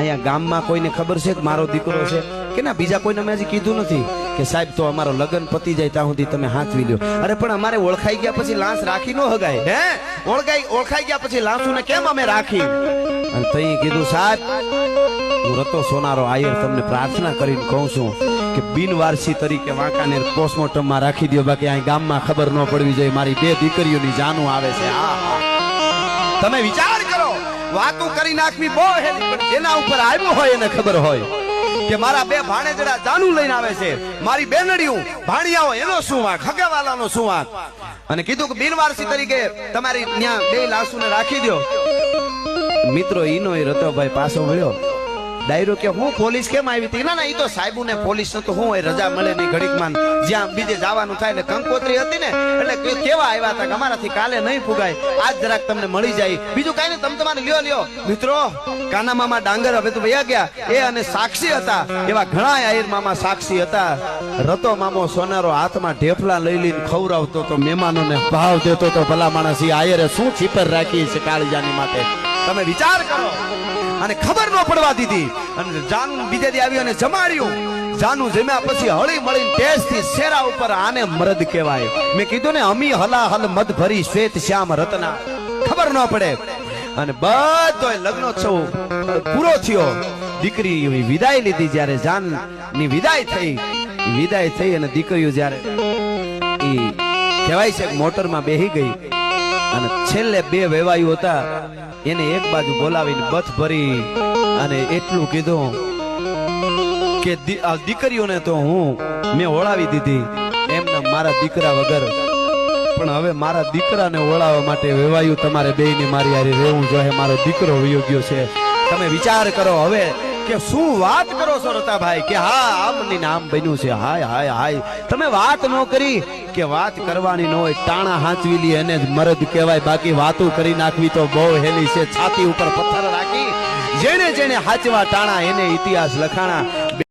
અહીંયા ગામમાં કોઈને ખબર છે કે મારો દીકરો છે? કે ના, બીજા કોઈને મેં હજી કીધું નથી કે સાહેબ, તો અમારો લગ્ન પતી જાય ત્યાં સુધી તમે હાથવી લ્યો. અરે, પણ અમારે ઓળખાઈ ગયા પછી લાંસ રાખી ન હગાય. હે? ઓળખાઈ ઓળખાઈ ગયા પછી લાંસુને કેમ અમે રાખી? અને તઈ કીધું, સાહેબ, હું રતો સોનારો આયર તમને પ્રાર્થના કરીને કહું છું કે બિનવારસી તરીકે વાંકાનેર પોસ્ટમોર્ટમમાં રાખી દો બાકી અહીં ગામમાં ખબર ન પડવી જોઈએ. મારી બે દીકરીઓની જાનું આવે છે. આ તમે વિચાર કરો. વાતો કરી નાખવી બહુ હેલી પણ જેના ઉપર આવ્યું હોય એને ખબર હોય કે મારા બે ભાણેજડા જાનું લઈને આવે છે. મારી બેનડીયું ભાણિયાઓ, એનો શું વાંક? હગેવાલાનો શું વાંક? અને કીધું કે બિનવારસી તરીકે તમારી ત્યાં બે લાસુને રાખી દો મિત્રો, ઈનો રતોભાઈ પાછો વળ્યો. ડાયરો કે હું પોલીસ કેમ આવી હતી? ના ના એ તો સાહેબુ ને પોલીસ તો હું રજા મળે ની ઘડીકમાં જ્યાં બીજે જવાનું થાય ને કંકોત્રી હતી ને, એટલે કેવા આવ્યા હતા અમારાથી કાલે નહીં ફુગાય. આજ જરાક તમને મળી જાય. બીજું કાંઈ નહીં, તમે તમારે લ્યો લ્યો. મિત્રો કાના મામા ડાંગર હવે તો ભૈયા ગયા. એ અને સાક્ષી હતા. એવા ઘણા આહિર મામા સાક્ષી હતા. રતો મામો સોનારો હાથમાં ઢેફલા લઈ લઈને ખવરાવતો તો મહેમાનોને ભાવ દેતો તો ભલા માણસ એ આયરે શું છીપર રાખી છે કાળીજાની માટે તમે વિચાર કરો. અને ખબર ન પડવા દીધી. અને જાનુ બીજે દી આવ્યું અને જમાડ્યું. જાનુ જમ્યા પછી હળી મળીને ટેસ્ટથી શેરા ઉપર આને મરદ કહેવાય. મેં કીધું ને, અમી હલા હલ મદ ભરી શ્વેત શ્યામ રત્ના. ખબર ન પડે. અને બધો લગ્નોત્સવ પૂરો થયો. દીકરી વિદાય લીધી જ્યારે જાનની વિદાય થઈ. વિદાય થઈ અને દીકરીઓ જ્યારે એ કહેવાય છે મોટરમાં બેહી ગઈ. અને છેલ્લે બે વેવાયુ હતા. એને એક બાજુ બોલાવીને બથ ભરી અને એટલું કીધું કે આ દીકરીઓને તો હું મેં ઓળાવી દીધી. એમને મારા દીકરા વગર. પણ હવે મારા દીકરાને ઓળાવવા માટે વેવાયું તમારે બેયને મારી હારી રહેવું જોઈએ. મારો દીકરો વિયોગ્યો છે. તમે વિચાર કરો હવે. કે શું વાત કરો છો રતાભાઈ? કે હા આમ નામ બન્યું છે. હાય હાય હાય. તમે વાત ન કરી કે વાત કરવાની ન હોય, ટાણા હાંચવી લી, એને મરદ કહેવાય. બાકી વાતો કરી નાખવી તો બહુ હેલી છે. છાતી ઉપર પથ્થર રાખી જેને જેને હાચવા ટાણા, એને ઇતિહાસ લખાણા.